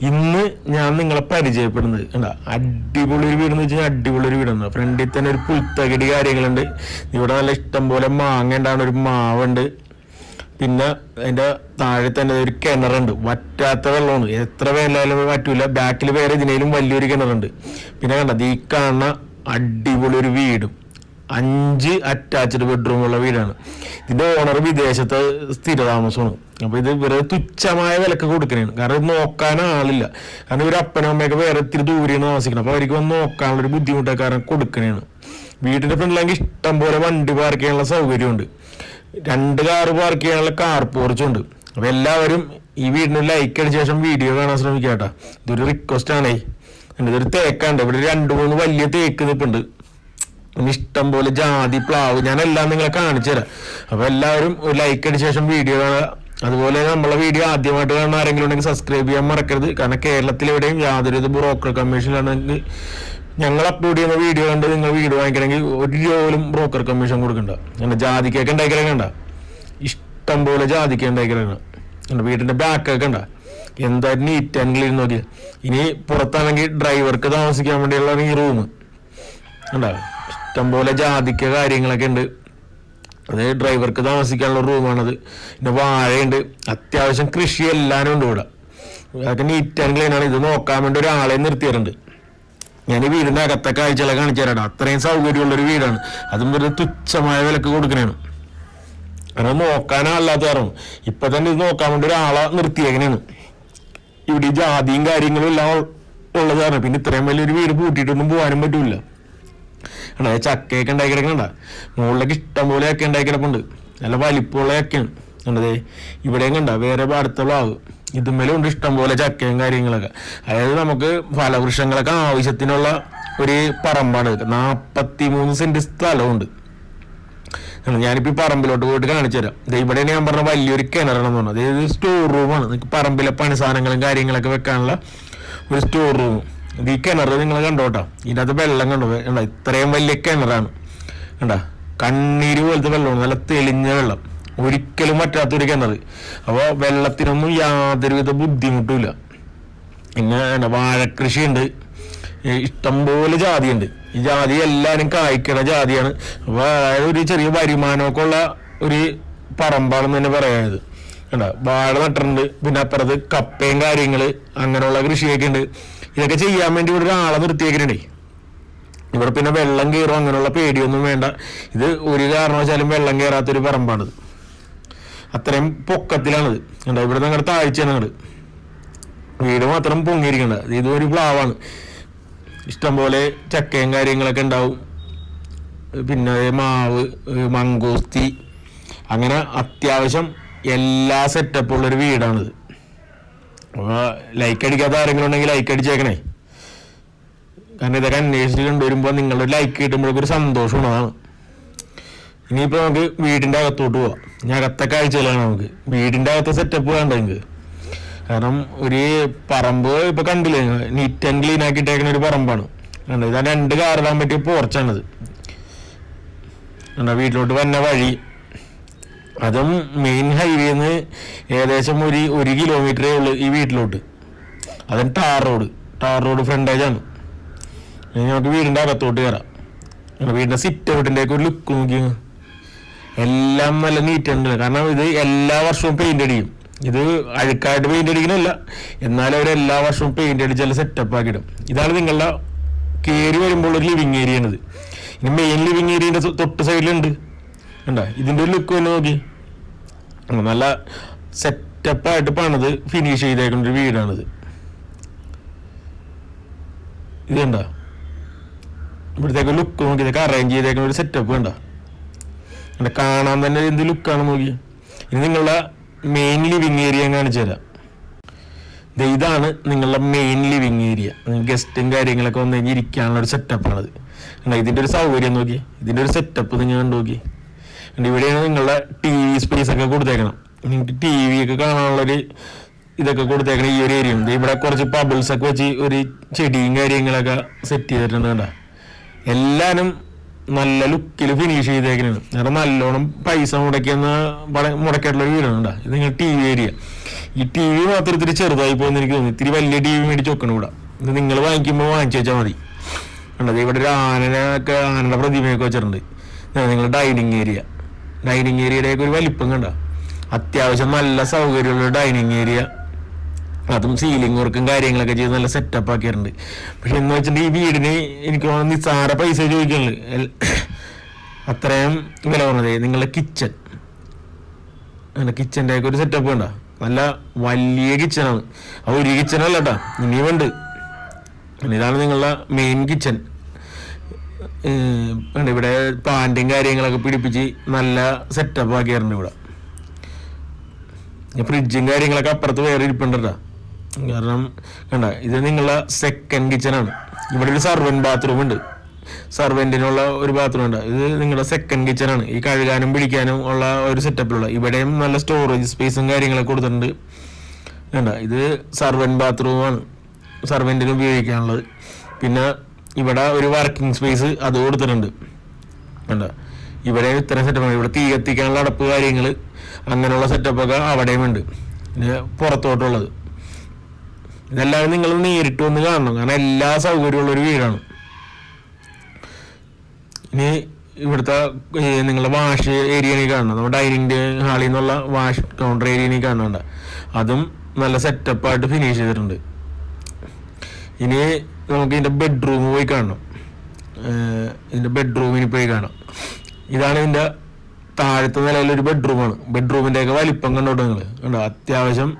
ഇന്ന് ഞാൻ നിങ്ങളെ പരിചയപ്പെടുന്നത്. എന്താ അടിപൊളി ഒരു വീടെന്ന് വെച്ചാൽ അടിപൊളി ഒരു വീടാണ് ഫ്രണ്ടിൽ തന്നെ ഒരു പുൽത്തകടി കാര്യങ്ങളുണ്ട്. ഇവിടെ നല്ല ഇഷ്ടം പോലെ മാങ്ങ ഉണ്ടാണ് ഒരു മാവുണ്ട്. പിന്നെ അതിന്റെ താഴെ തന്നെ ഒരു കിണറുണ്ട്. വറ്റാത്ത വെള്ളമാണ്. എത്ര വേലായാലും പറ്റൂല. ബാക്കിൽ വേറെ ഇതിനേലും വലിയൊരു കിണറുണ്ട്. പിന്നെ കണ്ടത് ഈ കാണുന്ന അടിപൊളി ഒരു വീടും. അഞ്ച് അറ്റാച്ച്ഡ് ബെഡ്റൂം ഉള്ള വീടാണ്. ഇതിന്റെ ഓണർ വിദേശത്ത് സ്ഥിരതാമസമാണ്. അപ്പോൾ ഇത് വെറുതെ തുച്ഛമായ വിലക്ക് കൊടുക്കണേണ്. കാരണം നോക്കാൻ ആളില്ല. കാരണം ഇവർ അപ്പനും അമ്മയൊക്കെ വേറെ ഇത്തിരി ദൂരെയാണ് താമസിക്കണം അപ്പോൾ അവർക്ക് വന്ന് നോക്കാനുള്ള ഒരു ബുദ്ധിമുട്ടൊക്കെ കാരണം കൊടുക്കണേണ്. വീടിന്റെ ഫ്രണ്ടിലാണെങ്കിൽ ഇഷ്ടം പോലെ വണ്ടി പാർക്ക് ചെയ്യാനുള്ള സൗകര്യമുണ്ട്. രണ്ട് കാറ് പാർക്ക് ചെയ്യാനുള്ള കാർ പോർച്ചുണ്ട് അപ്പോൾ എല്ലാവരും ഈ വീടിന് ലൈക്ക് അടിച്ച ശേഷം വീഡിയോ കാണാൻ ശ്രമിക്കാട്ടാ. കേട്ടാ ഇതൊരു റിക്വസ്റ്റ് ആണേ. ഇതൊരു തേക്കാണ്ട് ഇവിടെ രണ്ട് മൂന്ന് വലിയ തേക്ക് നിൽപ്പുണ്ട് ഇഷ്ടം പോലെ ജാതി പ്ലാവ് ഞാനെല്ലാം നിങ്ങളെ കാണിച്ചു തരാം. അപ്പൊ എല്ലാവരും ഒരു ലൈക്ക് അടിച്ച ശേഷം വീഡിയോ കാണുക. അതുപോലെ നമ്മളെ വീഡിയോ ആദ്യമായിട്ട് കാണുന്ന ആരെങ്കിലും ഉണ്ടെങ്കിൽ സബ്സ്ക്രൈബ് ചെയ്യാൻ മറക്കരുത്. കാരണം കേരളത്തിൽ എവിടെയും യാതൊരു ബ്രോക്കർ കമ്മീഷനിലാണെങ്കിൽ ഞങ്ങൾ അപ്ലോഡ് ചെയ്യുന്ന വീഡിയോ കണ്ട് നിങ്ങൾ വീഡിയോ വാങ്ങിക്കണമെങ്കിൽ ഒരു രൂപ പോലും ബ്രോക്കർ കമ്മീഷൻ കൊടുക്കണ്ട. അങ്ങനെ ജാതിക്കൊക്കെ ഉണ്ടാക്കിക്കണ്ട ഇഷ്ടം പോലെ ജാതിക്ക എന്റെ വീടിന്റെ ബാക്കൊക്കെ ഉണ്ട എന്തായാലും നീറ്റ് ആൻഡ് ക്ലീൻ നോക്കി ഇനി പുറത്താണെങ്കിൽ ഡ്രൈവർക്ക് താമസിക്കാൻ വേണ്ടിയുള്ള ഈ റൂം ഉണ്ടോ ഇഷ്ടംപോലെ ജാതിക്ക കാര്യങ്ങളൊക്കെ ഉണ്ട്. അത് ഡ്രൈവർക്ക് താമസിക്കാനുള്ള റൂമാണത് പിന്നെ വാഴയുണ്ട്. അത്യാവശ്യം കൃഷി എല്ലാവരും ഉണ്ട് ഇവിടെ. അതൊക്കെ നീറ്റ് ആൻഡ് ക്ലീൻ ആണ്. ഇത് നോക്കാൻ വേണ്ടി ഒരാളെ നിർത്തിയിട്ടുണ്ട്. ഞാൻ ഈ വീടിന്റെ അകത്തെ കാഴ്ചകളെ കാണിച്ചു തരാം അത്രയും സൗകര്യമുള്ളൊരു വീടാണ്. അതും വെറുതെ തുച്ഛമായ വിലക്ക് കൊടുക്കണേണ്. കാരണം നോക്കാനല്ലാത്ത കാരണം. ഇപ്പം തന്നെ ഇത് നോക്കാൻ വേണ്ടി ഒരാളെ നിർത്തിയേക്കണേണ്. ഇവിടെ ജാതിയും കാര്യങ്ങളും എല്ലാം ഉള്ളത് കാരണം പിന്നെ ഇത്രയും വലിയൊരു വീട് പൂട്ടിയിട്ടൊന്നും പോകാനും പറ്റൂല. കണ്ടാ? ചക്കയൊക്കെ ഉണ്ടാക്കി കിടക്കണ്ട മുകളിലേക്ക് ഇഷ്ടം പോലെ ഒക്കെ ഉണ്ടാക്കി കിടപ്പുണ്ട് നല്ല വലിപ്പമുള്ളതൊക്കെയാണ് കണ്ടത് ഇവിടെയും കണ്ട? വേറെ പാടത്തുള്ള ആവും. ഇതുമേലും ഉണ്ട് ഇഷ്ടം പോലെ ചക്കയും കാര്യങ്ങളൊക്കെ. അതായത് നമുക്ക് ഫലവൃക്ഷങ്ങളൊക്കെ ആവശ്യത്തിനുള്ള ഒരു പറമ്പാണ്. നാപ്പത്തി മൂന്ന് സെന്റ് സ്ഥലമുണ്ട്. ഞാനിപ്പോ ഈ പറമ്പിലോട്ട് പോയിട്ട് കാണിച്ചു തരാം. ഇവിടെ ഞാൻ പറഞ്ഞ വലിയൊരു കിണറാണെന്ന് പറഞ്ഞത്. അതായത് സ്റ്റോർ റൂമാണ് നിങ്ങൾക്ക് പറമ്പിലെ പണി സാധനങ്ങളും കാര്യങ്ങളൊക്കെ വെക്കാനുള്ള ഒരു സ്റ്റോർ റൂം ഈ കിണർ നിങ്ങൾ കണ്ടോട്ടോ ഇതിനകത്ത് വെള്ളം കണ്ടോ? കണ്ടോ? ഇത്രയും വലിയ കിണറാണ്. കണ്ടാ? കണ്ണീര് പോലത്തെ വെള്ളമാണ്. നല്ല തെളിഞ്ഞ വെള്ളം. ഒരിക്കലും പറ്റാത്തൊരു കിണർ അപ്പോൾ വെള്ളത്തിനൊന്നും യാതൊരുവിധ ബുദ്ധിമുട്ടുമില്ല. പിന്നെ എന്താ വാഴക്കൃഷിയുണ്ട്. ഇഷ്ടംപോലെ ജാതിയുണ്ട്. ഈ ജാതി എല്ലാവരും കായ്ക്കണ ജാതിയാണ്. അപ്പൊ അതായത് ഒരു ചെറിയ വരുമാനമൊക്കെ ഉള്ള ഒരു പറമ്പാണെന്ന് തന്നെ പറയുന്നത് കണ്ട? വാഴ നട്ടിട്ടുണ്ട്. പിന്നെ അപ്പുറത്ത് കപ്പയും കാര്യങ്ങൾ അങ്ങനെയുള്ള കൃഷിയൊക്കെ ഉണ്ട്. ഇതൊക്കെ ചെയ്യാൻ വേണ്ടി ഇവിടെ ഒരാളെ നിർത്തിയേക്കണേ. ഇവിടെ പിന്നെ വെള്ളം കയറും അങ്ങനെയുള്ള പേടിയൊന്നും വേണ്ട. ഇത് ഒരു കാരണവശാലും വെള്ളം കയറാത്തൊരു പറമ്പാണിത്. അത്രയും പൊക്കത്തിലാണിത്. കണ്ടോ ഇവിടെ നിങ്ങളുടെ താഴ്ചയാണ് അങ്ങോട്ട് വീട് മാത്രം പൊങ്ങിയിരിക്കണ്ട ഇത് ഒരു പ്ലാവാണ്. ഇഷ്ടംപോലെ ചക്കയും കാര്യങ്ങളൊക്കെ ഉണ്ടാവും. പിന്നെ മാവ് മങ്കൂസ്തി അങ്ങനെ അത്യാവശ്യം എല്ലാ സെറ്റപ്പുള്ളൊരു വീടാണിത്. ലൈക്ക് അടിക്കാത്ത ആരെങ്കിലും ഉണ്ടെങ്കിൽ ലൈക്ക് അടിച്ചേക്കണേ. കാരണം ഇതൊക്കെ അന്വേഷിച്ച് കണ്ടുവരുമ്പോൾ നിങ്ങളുടെ ലൈക്ക് കിട്ടുമ്പോഴൊക്കെ ഒരു സന്തോഷമുള്ളതാണ് ഇനിയിപ്പോൾ നമുക്ക് വീടിന്റെ അകത്തോട്ട് പോവാം. ഇനി അകത്തെ കാഴ്ചകളാണ് നമുക്ക്. വീടിന്റെ അകത്തെ സെറ്റപ്പ് വേണ്ട നിങ്ങൾക്ക് കാരണം ഒരു പറമ്പ് ഇപ്പം കണ്ടില്ലേ നീറ്റ് ആൻഡ് ക്ലീൻ ആക്കിയിട്ടേക്കുന്ന ഒരു പറമ്പാണ്. കണ്ടത് ഇതാ രണ്ട് കാറിടാൻ പറ്റിയ പോർച്ചാണിത് വീട്ടിലോട്ട് വന്ന വഴി അതും മെയിൻ ഹൈവേ നിന്ന് ഏകദേശം ഒരു ഒരു കിലോമീറ്ററേ ഉള്ളൂ ഈ വീട്ടിലോട്ട്. അതും ടാർ റോഡ് ടാർ റോഡ് ഫ്രണ്ടേജാണ് നമുക്ക് വീടിന്റെ അകത്തോട്ട് കയറാം വീടിന്റെ സിറ്റ് ഔട്ടിന്റെ ഒക്കെ ഒരു ലുക്ക് നോക്കി എല്ലാം നല്ല നീറ്റ് ഉണ്ട് കാരണം ഇത് എല്ലാ വർഷവും പെയിന്റ് അടിക്കും. ഇത് അഴുക്കായിട്ട് പെയിന്റ് അടിക്കണമല്ല എന്നാലും അവർ എല്ലാ വർഷവും പെയിന്റ് അടിച്ചാൽ സെറ്റപ്പ് ആക്കിയിടും ഇതാണ് നിങ്ങളുടെ കയറി വരുമ്പോൾ ഒരു ലിവിങ് ഏരിയ ആണിത്. ഇനി മെയിൻ ലിവിങ് ഏരിയന്റെ തൊട്ട് സൈഡിലുണ്ട് ഇതിന്റെ ഒരു ലുക്ക് തന്നെ നോക്കി. നല്ല സെറ്റപ്പായിട്ട് പണിത് ഫിനിഷ് ചെയ്തേക്കുന്ന ഒരു വീടാണിത്. ഇത് കണ്ട? ഇവിടത്തേക്ക് ലുക്ക് നോക്കി ഇതൊക്കെ അറേഞ്ച് ചെയ്തേക്കുന്ന ഒരു സെറ്റപ്പ് കണ്ട? എന്റെ കാണാൻ തന്നെ എന്ത് ലുക്കാണ് നോക്കി. ഇനി നിങ്ങളുടെ മെയിൻ ലിവിങ് ഏരിയ കാണിച്ചു തരാം. ഇതാണ് നിങ്ങളുടെ മെയിൻ ലിവിങ് ഏരിയ ഗസ്റ്റും കാര്യങ്ങളൊക്കെ വന്നു കഴിഞ്ഞാൽ ഇരിക്കാനുള്ള ഒരു സെറ്റപ്പാണത് ഇതിന്റെ ഒരു സൗകര്യം നോക്കി. ഇതിന്റെ ഒരു സെറ്റപ്പ് നിങ്ങൾ കണ്ടു നോക്കി. ഇവിടെയാണ് നിങ്ങളുടെ ടി വി സ്പേസ് ഒക്കെ കൊടുത്തേക്കണം. നിങ്ങൾക്ക് ടി വി ഒക്കെ കാണാനുള്ളൊരു ഇതൊക്കെ കൊടുത്തേക്കണം ഈ ഒരു ഏരിയ ഉണ്ട് ഇവിടെ കുറച്ച് പബിൾസ് ഒക്കെ വെച്ച് ഒരു ചെടിയും കാര്യങ്ങളൊക്കെ സെറ്റ് ചെയ്തിട്ടുണ്ട് കണ്ട? എല്ലാവരും നല്ല ലുക്കിൽ ഫിനിഷ് ചെയ്തേക്കുന്നത് കാരണം നല്ലോണം പൈസ മുടക്കിയെന്ന് പട- മുടക്കിയിട്ടുള്ള ഒരു വീടാണ് ഇത് നിങ്ങൾ ടി വി ഏരിയ ഈ ടി വി മാത്രം ഇത്തിരി ചെറുതായി പോകുന്ന എനിക്ക് തോന്നി ഇത്തിരി വലിയ ടി വി മേടിച്ച് വെക്കണം ഇവിടെ. ഇത് നിങ്ങൾ വാങ്ങിക്കുമ്പോൾ വാങ്ങിച്ചു വെച്ചാൽ മതി. കണ്ടത് ഇവിടെ ഒരു ആനനൊക്കെ ആനയുടെ പ്രതിമയൊക്കെ വെച്ചിട്ടുണ്ട്. നിങ്ങളുടെ ഡൈനിങ് ഏരിയ ഡൈനിങ് ഏരിയയുടെയൊക്കെ ഒരു വലിപ്പം കണ്ട. അത്യാവശ്യം നല്ല സൗകര്യമുള്ള ഡൈനിങ് ഏരിയ. അതും സീലിംഗ് വർക്കും കാര്യങ്ങളൊക്കെ ചെയ്ത് നല്ല സെറ്റപ്പ് ആക്കിയിട്ടുണ്ട്. പക്ഷെ എന്ന് വെച്ചിട്ടുണ്ടെങ്കിൽ ഈ വീടിന് എനിക്ക് തോന്നുന്നു നിസ്സാര പൈസ ചോദിക്കുന്നുണ്ട് അത്രയും വില പറഞ്ഞത് നിങ്ങളുടെ കിച്ചൺ അങ്ങനെ കിച്ചന്റെ ഒരു സെറ്റപ്പ് കണ്ട. നല്ല വലിയ കിച്ചണാണ് ആ ഒരു കിച്ചണല്ല കേട്ടോ ഇനിയും ഉണ്ട്. ഇതാണ് നിങ്ങളുടെ മെയിൻ കിച്ചൺ ഇവിടെ പാന്റും കാര്യങ്ങളൊക്കെ പിടിപ്പിച്ച് നല്ല സെറ്റപ്പ് ആക്കിയിട്ടുണ്ട് ഇവിടെ. ഫ്രിഡ്ജും കാര്യങ്ങളൊക്കെ അപ്പുറത്ത് വേറെ ഇരിപ്പുണ്ട് കേട്ടോ കാരണം കണ്ട ഇത് നിങ്ങളുടെ സെക്കൻഡ് കിച്ചണാണ് ഇവിടെ ഒരു സർവൻ ബാത്റൂം ഉണ്ട്. സർവന്റിനുള്ള ഒരു ബാത്റൂം ഉണ്ട്. ഇത് നിങ്ങളുടെ സെക്കൻഡ് കിച്ചണാണ് ഈ കഴുകാനും പിടിക്കാനും ഉള്ള ഒരു സെറ്റപ്പിലുള്ള ഇവിടെയും നല്ല സ്റ്റോറേജ് സ്പേസും കാര്യങ്ങളൊക്കെ കൊടുത്തിട്ടുണ്ട്. കണ്ട ഇത് സർവൻ ബാത്റൂമാണ് സർവന്റിന് ഉപയോഗിക്കാനുള്ളത്. പിന്നെ ഇവിടെ ഒരു വർക്കിംഗ് സ്പേസ് അത് കൊടുത്തിട്ടുണ്ട്. കണ്ടോ? ഇവിടെ ഇത്തരം സെറ്റപ്പ് ഇവിടെ തീ കത്തിക്കാനുള്ള അടപ്പ് കാര്യങ്ങൾ അങ്ങനെയുള്ള സെറ്റപ്പൊക്കെ അവിടെയും ഉണ്ട്. പിന്നെ പുറത്തോട്ടുള്ളത്. ഇതെല്ലാം നിങ്ങൾ നേരിട്ട് വന്ന് കാണണം. കാരണം എല്ലാ സൗകര്യമുള്ള ഒരു വീടാണ്. ഇനി ഇവിടുത്തെ നിങ്ങളുടെ വാഷ് ഏരിയയിൽ കാണണം. നമ്മുടെ ഡൈനിങ് ഹാളിൽ നിന്നുള്ള വാഷ് കൗണ്ടർ ഏരിയയിൽ കാണണ്ട അതും നല്ല സെറ്റപ്പായിട്ട് ഫിനിഷ് ചെയ്തിട്ടുണ്ട്. ഇനി നമുക്ക് ഇതിന്റെ ബെഡ്റൂം പോയി കാണണം. ഇതിന്റെ ബെഡ്റൂമിന് പോയി കാണാം. ഇതാണ് ഇതിന്റെ താഴത്തെ നിലയിൽ ഒരു ബെഡ്റൂമാണ് ബെഡ്റൂമിന്റെയൊക്കെ വലിപ്പം കണ്ടോട്ടെ നിങ്ങൾ കണ്ടോ? അത്യാവശ്യം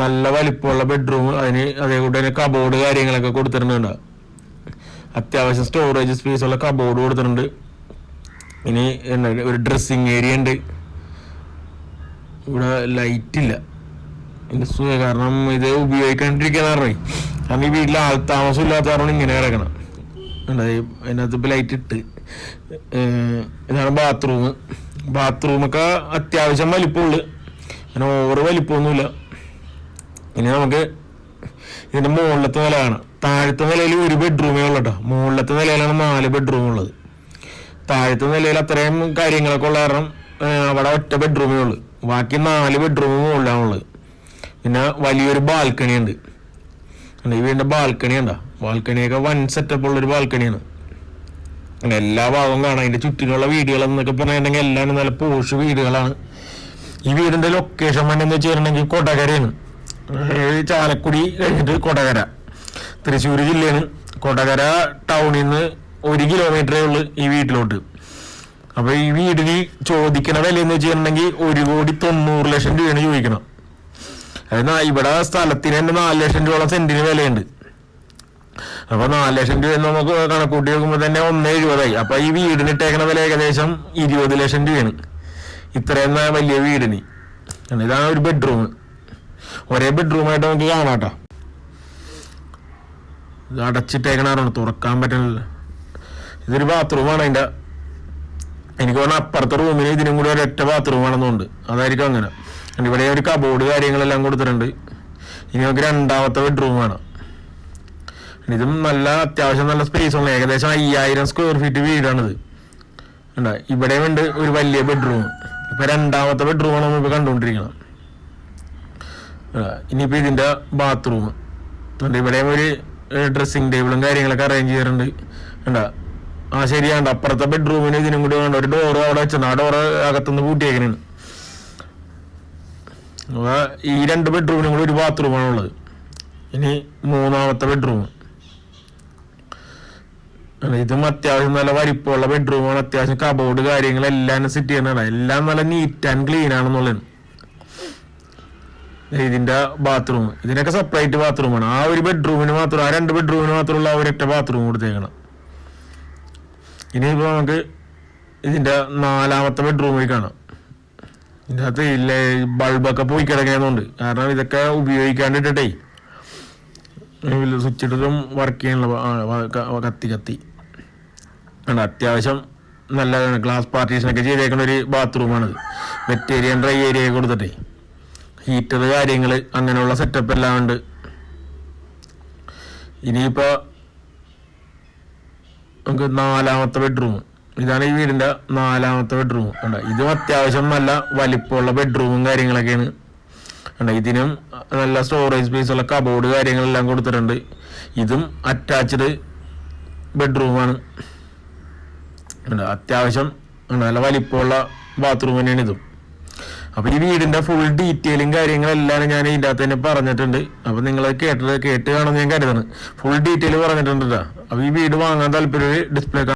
നല്ല വലിപ്പമുള്ള ബെഡ്റൂം അതിന് അതേകൂടെ തന്നെ കബോർഡ് കാര്യങ്ങളൊക്കെ കൊടുത്തിട്ടുണ്ട് അത്യാവശ്യം സ്റ്റോറേജ് സ്പേസ് ഉള്ള കബോർഡ് കൊടുത്തിട്ടുണ്ട്. ഇനി ഒരു ഡ്രസ്സിങ് ഏരിയ ഉണ്ട്. ഇവിടെ ലൈറ്റ് ഇതിന്റെ സുഖ കാരണം ഇത് ഉപയോഗിക്കാണ്ടിരിക്കാൻ കാരണം ഈ വീട്ടിൽ ആൾ താമസം ഇല്ലാത്ത കാരണം ഇങ്ങനെ കിടക്കണം. അതിനകത്ത് ഇപ്പൊ ലൈറ്റ് ഇട്ട്. ഇതാണ് ബാത്റൂം ബാത്റൂമൊക്കെ അത്യാവശ്യം വലിപ്പമുള്ളു അങ്ങനെ ഓവർ വലിപ്പമൊന്നുമില്ല. ഇനി നമുക്ക് ഇതിന്റെ മുകളിലത്തെ നില താഴത്തെ നിലയിൽ ഒരു ബെഡ്റൂമേ ഉള്ളൂ കേട്ടോ. മുകളിലത്തെ നിലയിലാണ് നാല് ബെഡ്റൂം ഉള്ളത്. താഴത്തെ നിലയിൽ അത്രയും കാര്യങ്ങളൊക്കെ ഉള്ള കാരണം അവിടെ ഒറ്റ ബെഡ്റൂമേ ഉള്ളൂ. ബാക്കി നാല് ബെഡ്റൂം മുകളിലാണുള്ളത് പിന്നെ വലിയൊരു ബാൽക്കണി ഉണ്ട്. ഈ വീടിന്റെ ബാൽക്കണി ഉണ്ടാ ബാൽക്കണിയൊക്കെ വൻ സെറ്റപ്പ് ഉള്ള ഒരു ബാൽക്കണിയാണ് അങ്ങനെ എല്ലാ ഭാഗവും കാണാം. അതിന്റെ ചുറ്റിനുള്ള വീടുകൾ എന്നൊക്കെ പറഞ്ഞിട്ടുണ്ടെങ്കിൽ എല്ലാം നല്ല പോഷ് വീടുകളാണ്. ഈ വീടിന്റെ ലൊക്കേഷൻ തന്നെ എന്ന് വെച്ചിട്ടുണ്ടെങ്കിൽ കൊടകരയാണ്. ചാലക്കുടി കഴിഞ്ഞിട്ട് കൊടകര. തൃശ്ശൂർ ജില്ലയാണ്. കൊടകര ടൗണിൽ നിന്ന് ഒരു കിലോമീറ്ററേ ഉള്ളൂ ഈ വീട്ടിലോട്ട്. അപ്പൊ ഈ വീടിന് ചോദിക്കണ വില എന്ന് വെച്ചിട്ടുണ്ടെങ്കിൽ ഒരു കോടി തൊണ്ണൂറ് ലക്ഷം രൂപയാണ് ചോദിക്കണം അതായത് ഇവിടെ സ്ഥലത്തിന് തന്നെ നാല് ലക്ഷം രൂപയോളം സെന്റിന് വിലയുണ്ട്. അപ്പൊ നാല് ലക്ഷം രൂപ നമുക്ക് കണക്കൂട്ടി നോക്കുമ്പോൾ തന്നെ ഒന്ന് എഴുപതായി. അപ്പൊ ഈ വീടിന് ഇട്ടേക്കണ വില ഏകദേശം ഇരുപത് ലക്ഷം രൂപയാണ്. ഇത്രയും വലിയ വീടിന്. ഇതാണ് ഒരു ബെഡ്റൂം ഒരേ ബെഡ്റൂമായിട്ട് നമുക്ക് കാണാട്ടോ ഇത് അടച്ചിട്ടേക്കണാറാണ് തുറക്കാൻ പറ്റണില്ല. ഇതൊരു ബാത്റൂമാണ് അതിന്റെ. എനിക്ക് പറഞ്ഞാൽ അപ്പുറത്തെ റൂമിന് ഇതിനും കൂടി ഒരൊറ്റ ബാത്റൂം ആണെന്നുണ്ട്. അതായിരിക്കും അങ്ങനെ. ഇവിടെ ഒരു കബോർഡ് കാര്യങ്ങളെല്ലാം കൊടുത്തിട്ടുണ്ട്. ഇനി നമുക്ക് രണ്ടാമത്തെ ബെഡ്റൂം വേണം. ഇതും നല്ല അത്യാവശ്യം നല്ല സ്പേസ് ഉള്ള ഏകദേശം അയ്യായിരം സ്ക്വയർ ഫീറ്റ് വീടാണിത്. ഉണ്ടാ ഇവിടെയും ഉണ്ട് ഒരു വലിയ ബെഡ്റൂം ഇപ്പൊ രണ്ടാമത്തെ ബെഡ്റൂമാണ് നമ്മളിപ്പോ കണ്ടുകൊണ്ടിരിക്കണം ഇനിയിപ്പോ ഇതിന്റെ ബാത്റൂം ഇവിടെയും ഒരു ഡ്രസ്സിങ് ടേബിളും കാര്യങ്ങളൊക്കെ അറേഞ്ച് ചെയ്യാറുണ്ട് ഉണ്ടാ ആ ശരിയാണ്ട് അപ്പുറത്തെ ബെഡ്റൂമിന് ഇതിനും കൂടി വേണ്ട. ഒരു ഡോറ് അവിടെ വെച്ചിട്ടുണ്ട്. ആ ഡോറ് അകത്തുനിന്ന് പൂട്ടിയേക്കണേണ്. ഈ രണ്ട് ബെഡ്റൂമിനും കൂടി ഒരു ബാത്റൂമാണ് ഉള്ളത്. ഇനി മൂന്നാമത്തെ ബെഡ്റൂം ഇതും അത്യാവശ്യം നല്ല വലിപ്പമുള്ള ബെഡ്റൂമാണ് അത്യാവശ്യം കബോർഡ് കാര്യങ്ങളെല്ലാം സെറ്റ് ചെയ്യുന്നതാണ്. എല്ലാം നല്ല നീറ്റ് ആൻഡ് ക്ലീൻ ആണെന്നുള്ളത്. ഇതിന്റെ ബാത്റൂം ഇതിനൊക്കെ സെപ്പറേറ്റ് ബാത്റൂമാണ് ആ ഒരു ബെഡ്റൂമിന് മാത്രം ആ രണ്ട് ബെഡ്റൂമിന് മാത്രമുള്ള ആ ഒരൊറ്റ ബാത്റൂം കൊടുത്തേക്കണം. ഇനിയിപ്പോ നമുക്ക് ഇതിന്റെ നാലാമത്തെ ബെഡ്റൂമിൽ കാണാം ഇതിന്റെ അകത്ത് ഇല്ലേ ബൾബൊക്കെ പോയി കിടക്കുന്നുണ്ട് കാരണം ഇതൊക്കെ ഉപയോഗിക്കാണ്ടിട്ടേ. സ്വിച്ച് ഇട്ടിട്ടും വർക്ക് ചെയ്യാനുള്ള കത്തി കത്തി. ആണ് അത്യാവശ്യം നല്ലതാണ്. ഗ്ലാസ് പാർട്ടീഷനൊക്കെ ചെയ്തേക്കുന്ന ഒരു ബാത്റൂമാണിത് വെറ്റ് ഡ്രൈ ഏരിയ കൊടുത്തിട്ടേ. ഹീറ്റർ കാര്യങ്ങൾ അങ്ങനെയുള്ള സെറ്റപ്പ് എല്ലാം ഉണ്ട്. ഇനിയിപ്പോൾ നമുക്ക് നാലാമത്തെ ബെഡ്റൂം ഇതാണ് ഈ വീടിന്റെ നാലാമത്തെ ബെഡ്റൂം കണ്ട? ഇതും അത്യാവശ്യം നല്ല വലിപ്പമുള്ള ബെഡ്റൂമും കാര്യങ്ങളൊക്കെയാണ്. ഉണ്ട് ഇതിനും നല്ല സ്റ്റോറേജ് സ്പേസ് ഉള്ള കബോർഡ് കാര്യങ്ങളെല്ലാം കൊടുത്തിട്ടുണ്ട്. ഇതും അറ്റാച്ച്ഡ് ബെഡ്റൂമാണ് ഉണ്ട്. അത്യാവശ്യം. നല്ല വലിപ്പമുള്ള ബാത്റൂം തന്നെയാണ് ഇതും. അപ്പൊ ഈ വീടിന്റെ ഫുൾ ഡീറ്റെയിലും കാര്യങ്ങളെല്ലാം ഞാൻ ഇതിന്റെ അകത്ത് തന്നെ പറഞ്ഞിട്ടുണ്ട്. അപ്പൊ നിങ്ങൾ കേട്ടത് കേട്ട് കാണുമെന്ന് ഞാൻ കരുതാണ് ഫുൾ ഡീറ്റെയിൽ പറഞ്ഞിട്ടുണ്ട് ട്ടാ. അപ്പൊ ഈ വീട് വാങ്ങാൻ താല്പര്യം ഡിസ്പ്ലേ